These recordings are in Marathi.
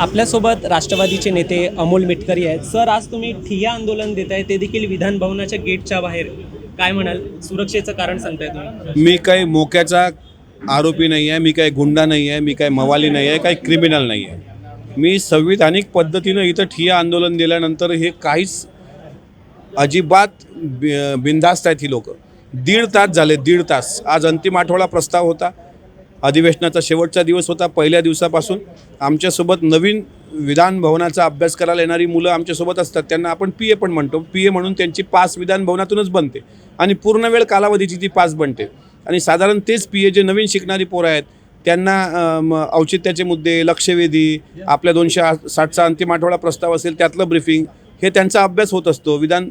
आपल्यासोबत राष्ट्रवादीचे नेते अमोल मिटकरी आहेत. सर आज तुम्ही ठिय्या आंदोलन देत आहे ते देखील विधान भवनाच्या गेटच्या बाहेर काय म्हणाल? सुरक्षेचं कारण सांगताय तुम्ही. मी काही मोक्याचा आरोपी नाही आहे मी काही गुंडा नाही आहे मी काही मवाली नाही आहे काही क्रिमिनल नाही आहे. मी संविधानिक पद्धतीनं इथं ठिय्या आंदोलन दिल्यानंतर हे काहीच अजिबात बि- बिनधास्त आहेत ही लोक. दीड तास झाले दीड तास. आज अंतिम आठवडा प्रस्ताव होता. अधिवेशनाचा शेवटचा दिवस होता पहिल्या दिवसापासून. आमच्यासोबत नवीन विधान भवनाचा अभ्यास करायला येणारी मुलं आमच्यासोबत असतात. त्यांना आपण पी ए पण म्हणतो. पी ए म्हणून त्यांची पास विधान भवनातूनच बनते. आणि पूर्ण वेळ कालावधीची ती पास बनते. आणि साधारण तेच पी ए जे नवीन शिकणारी पोरं आहेत त्यांना औचित्याचे मुद्दे लक्षवेधी आपल्या दोनशे साठचा अंतिम आठवडा प्रस्ताव असेल त्यातलं ब्रीफिंग हे त्यांचा अभ्यास होत असतो. विधान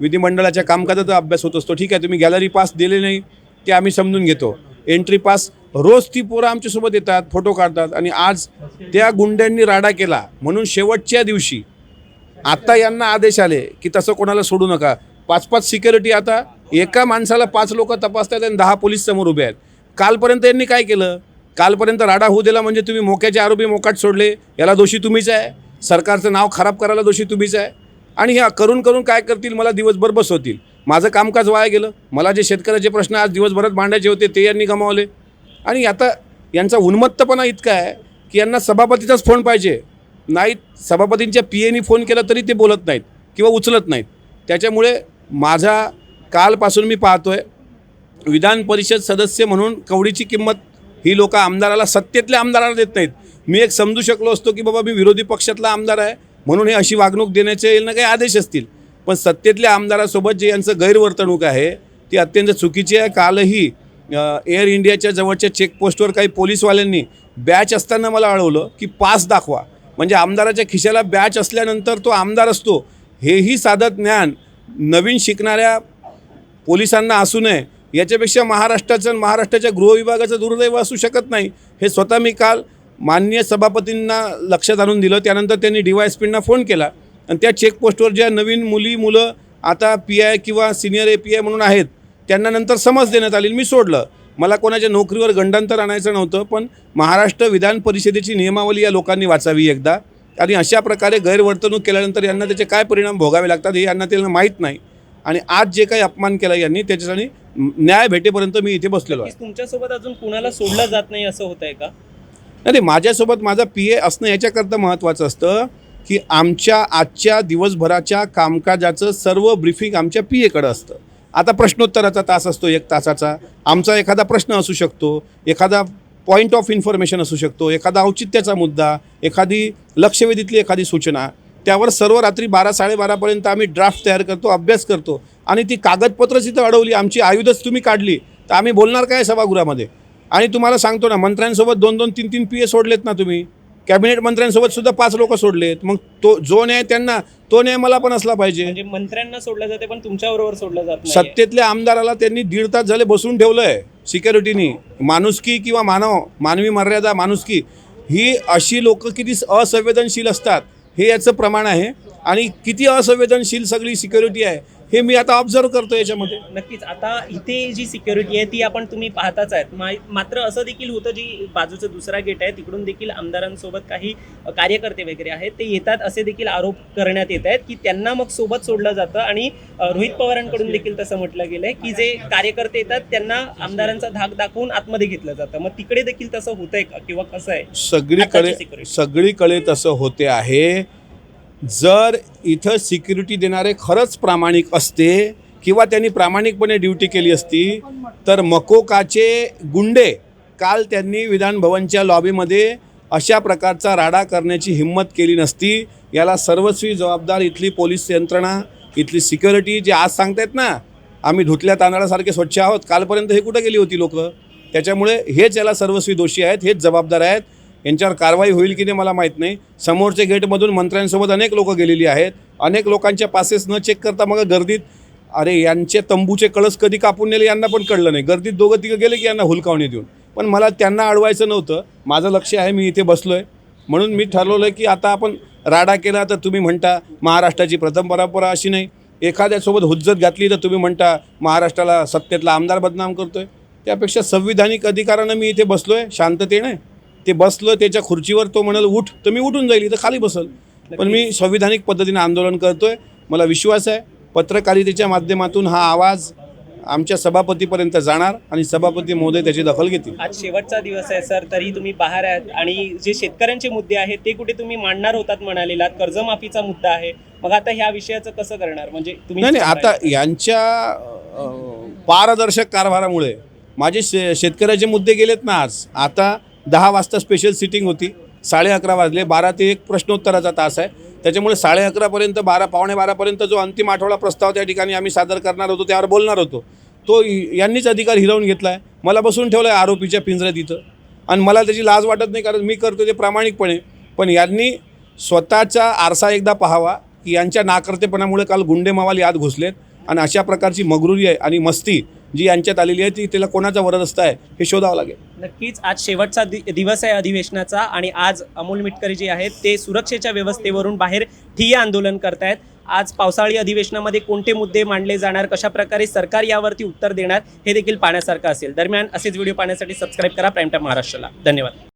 विधिमंडळाच्या कामकाजाचा अभ्यास होत असतो. ठीक आहे तुम्ही गॅलरी पास दिले नाही ते आम्ही समजून घेतो. एंट्री पास रोज ती पोरं आमच्यासोबत येतात फोटो काढतात आणि आज त्या गुंड्यांनी राडा केला. म्हणून शेवटच्या दिवशी आत्ता यांना आदेश आले की तसं कोणाला सोडू नका. पाच पाच सिक्युरिटी आता एका माणसाला पाच लोक तपासतात आणि दहा पोलीस समोर उभे आहेत. कालपर्यंत यांनी काय केलं? कालपर्यंत राडा होऊ दिला म्हणजे तुम्ही मोक्याचे आरोपी मोकाट सोडले. याला दोषी तुम्हीच आहे. सरकारचं नाव खराब करायला दोषी तुम्हीच आहे. आणि ह्या करून करून काय करतील? मला दिवसभर बसवतील. माझं कामकाज वाया गेलं. मला जे शेतकऱ्याचे प्रश्न आज दिवसभरात मांडायचे होते ते यांनी गमावले. आणि आता यांचा उन्मत्तपणा इतका आहे की यांना सभापतीचाच फोन पाहिजे. नाहीत सभापतींच्या पी एनी फोन केला तरी ते बोलत नाहीत किंवा उचलत नाहीत. त्याच्यामुळे माझा कालपासून मी पाहतोय विधान परिषद सदस्य म्हणून कवडीची किंमत ही लोक आमदाराला सत्तेतल्या आमदाराला देत नाहीत. मी एक समजू शकलो असतो की बाबा मी विरोधी पक्षातला आमदार आहे म्हणून हे अशी वागणूक देण्याचे यांना काही आदेश असतील. पण सत्तेतल्या आमदारासोबत जे यांचं गैरवर्तणूक आहे ती अत्यंत चुकीची आहे. कालही एअर इंडियाच्या जवळच्या चेकपोस्टवर काही पोलीसवाल्यांनी बॅच असताना मला अळवलं की पास दाखवा. म्हणजे आमदाराच्या खिशाला बॅच असल्यानंतर तो आमदार असतो. हेही साधं ज्ञान नवीन शिकणाऱ्या पोलिसांना असू नये. याच्यापेक्षा महाराष्ट्राचं आणि महाराष्ट्राच्या गृहविभागाचं दुर्दैव असू शकत नाही. हे स्वतः मी काल माननीय सभापतींना लक्षात आणून दिलं. त्यानंतर त्यांनी डी वाय एस पींना फोन केला. आणि त्या चेकपोस्टवर ज्या नवीन मुली मुलं आता पी आय किंवा सिनियर ए पी आय म्हणून आहेत त्यांना नंतर समज देण्यात आली मी सोडलं. मला कोणाच्या नोकरीवर गंडांतर आणायचं नव्हतं पण महाराष्ट्र विधान परिषदेची नियमावली या लोकांनी वाचावी एकदा. आणि अशा प्रकारे गैरवर्तणूक केल्यानंतर यांना त्याचे काय परिणाम भोगावे लागतात हे यांना त्यांना माहीत नाही. आणि आज जे काही अपमान केला यांनी त्याच्यासाठी न्याय भेटेपर्यंत मी इथे बसलेलो आहे. तुमच्यासोबत अजून कुणाला सोडलं जात नाही असं होत आहे का? नाही नाही, माझ्यासोबत माझा पी ए असणं याच्याकरता महत्त्वाचं असतं. की आमच्या आजच्या दिवसभराच्या कामकाजाचं सर्व ब्रीफिंग आमच्या पी एकडं असतं. आता प्रश्नोत्तराचा तास असतो एक तासाचा. आमचा एखादा प्रश्न असू शकतो एखादा पॉईंट ऑफ इन्फॉर्मेशन असू शकतो एखादा औचित्याचा मुद्दा एखादी लक्षवेधीतली एखादी सूचना त्यावर सर्व रात्री बारा साडेबारापर्यंत आम्ही ड्राफ्ट तयार करतो अभ्यास करतो आणि ती कागदपत्रं तिथं अडवली आमची आयुधच तुम्ही काढली तर आम्ही बोलणार काय सभागृहामध्ये? आणि तुम्हाला सांगतो ना मंत्र्यांसोबत दोन दोन तीन तीन पी ए सोडलेत ना तुम्ही कॅबिनेट मंत्र्यांसोबत सुद्धा पाच लोक सोडलेत. मग तो जो न्याय त्यांना तो न्याय मला पण असला पाहिजे. म्हणजे मंत्र्यांना सोडलं जाते पण तुमच्याबरोबर सोडलं जात सत्तेतल्या आमदाराला त्यांनी दीड तास झाले बसून ठेवलं आहे सिक्युरिटीनी. माणुसकी किंवा मानव मानवी मर्यादा माणुसकी ही अशी लोक किती असंवेदनशील असतात हे याचं प्रमाण आहे. आणि किती असंवेदनशील सगळी सिक्युरिटी आहे हे मी आता ऑब्झर्व करतो याच्यामध्ये. नक्कीच. आता इथे जी सिक्युरिटी आहे ती आपण तुम्ही पाहताच आहेत. मा- मात्र असं देखील होतं जी बाजूचं दुसरा गेट आहे तिकडून देखील आमदारांसोबत काही कार्यकर्ते वगैरे आहेत ते येतात असे देखील आरोप करण्यात येत आहेत की त्यांना मग सोबत सोडलं जातं आणि रोहित पवारांकडून देखील तसं म्हटलं गेलंय की जे कार्यकर्ते येतात त्यांना आमदारांचा धाक दाखवून आतमध्ये घेतलं जातं. मग तिकडे देखील तसं होतंय का? किंवा कसं आहे? सगळीकडे. सगळीकडे तसं होते आहे. जर इथं सिक्युरिटी देणारे खरंच प्रामाणिक असते किंवा त्यांनी प्रामाणिकपणे ड्युटी केली असती तर मकोकाचे गुंडे काल त्यांनी विधानभवनच्या लॉबीमध्ये अशा प्रकारचा राडा करण्याची हिंमत केली नसती. याला सर्वस्वी जबाबदार इथली पोलीस यंत्रणा इथली सिक्युरिटी जे आज सांगतायत ना आम्ही धुतल्या तांदळासारखे स्वच्छ आहोत कालपर्यंत हे कुठं गेली होती लोकं? त्याच्यामुळे हेच याला सर्वस्वी दोषी आहेत हेच जबाबदार आहेत. यांच्यावर कारवाई होईल की नाही मला माहीत नाही. समोरच्या गेटमधून मंत्र्यांसोबत अनेक लोकं गेलेली आहेत. अनेक लोकांच्या पासेस न चेक करता मग गर्दीत अरे यांचे तंबूचे कळस कधी कापून नेले यांना पण कळलं नाही. गर्दीत दोघं तिघं गेले की यांना हुलकावणी देऊन. पण मला त्यांना अडवायचं नव्हतं. माझं लक्ष आहे मी इथे बसलो आहे म्हणून मी ठरवलं की आता आपण राडा केला तर तुम्ही म्हणता महाराष्ट्राची प्रथम परंपरा अशी नाही. एखाद्यासोबत हुज्जत घातली तर तुम्ही म्हणता महाराष्ट्राला सत्तेतला आमदार बदनाम करतोय. त्यापेक्षा संविधानिक अधिकारानं मी इथे बसलो आहे शांततेने. ते बसलं त्याच्या खुर्चीवर तो म्हणाल उठ. तर मी उठून जाईल इथं खाली बसल. पण मी संविधानिक पद्धतीने आंदोलन करतोय. मला विश्वास आहे पत्रकारितेच्या माध्यमातून हा आवाज आमच्या सभापतीपर्यंत जाणार आणि सभापती महोदय त्याची दखल घेतील. आज शेवटचा दिवस आहे सर तरी तुम्ही बाहेर आहात आणि जे शेतकऱ्यांचे मुद्दे आहेत ते कुठे तुम्ही मांडणार होतात म्हणालेलात कर्जमाफीचा मुद्दा आहे. मग आता ह्या विषयाचं कसं करणार? म्हणजे तुम्ही नाही नाही आता यांच्या पारदर्शक कारभारामुळे माझे शे शेतकऱ्याचे मुद्दे गेलेत ना आज. आता दहा वाजता स्पेशल सिटिंग होती. साडे अकरा वाजले. बारा ते एक प्रश्नोत्तराचा तास आहे. त्याच्यामुळे साडे अकरापर्यंत बारा पावणे बारापर्यंत जो अंतिम आठवडा प्रस्ताव त्या ठिकाणी आम्ही सादर करणार होतो त्यावर बोलणार होतो. तो यांनीच अधिकार हिरावून घेतला आहे मला बसून ठेवलं आहे आरोपीच्या पिंजऱ्यात इथं. आणि मला त्याची लाज वाटत नाही कारण मी करतो ते प्रामाणिकपणे. पण यांनी स्वतःचा आरसा एकदा पाहावा की यांच्या नाकर्तेपणामुळे काल गुंडे मावाली आत घुसलेत. आणि अशा प्रकारची मगरुरी आहे आणि मस्ती जी यांच्यात आलेली आहे ती तिला कोणाचा वरदस्त आहे हे शोधावं लागेल. नक्कीच आज शेवटचा दि दिवस आहे अधिवेशनाचा आणि आज अमोल मिटकरी जे आहेत ते सुरक्षेच्या व्यवस्थेवरून बाहेर ठिय्या आंदोलन करतायत. आज पावसाळी अधिवेशनामध्ये कोणते मुद्दे मांडले जाणार कशा प्रकारे सरकार यावरती उत्तर देणार हे देखील पाहण्यासारखं असेल. दरम्यान असेच व्हिडिओ पाहण्यासाठी सबस्क्राईब करा प्राईम टाईम महाराष्ट्राला धन्यवाद.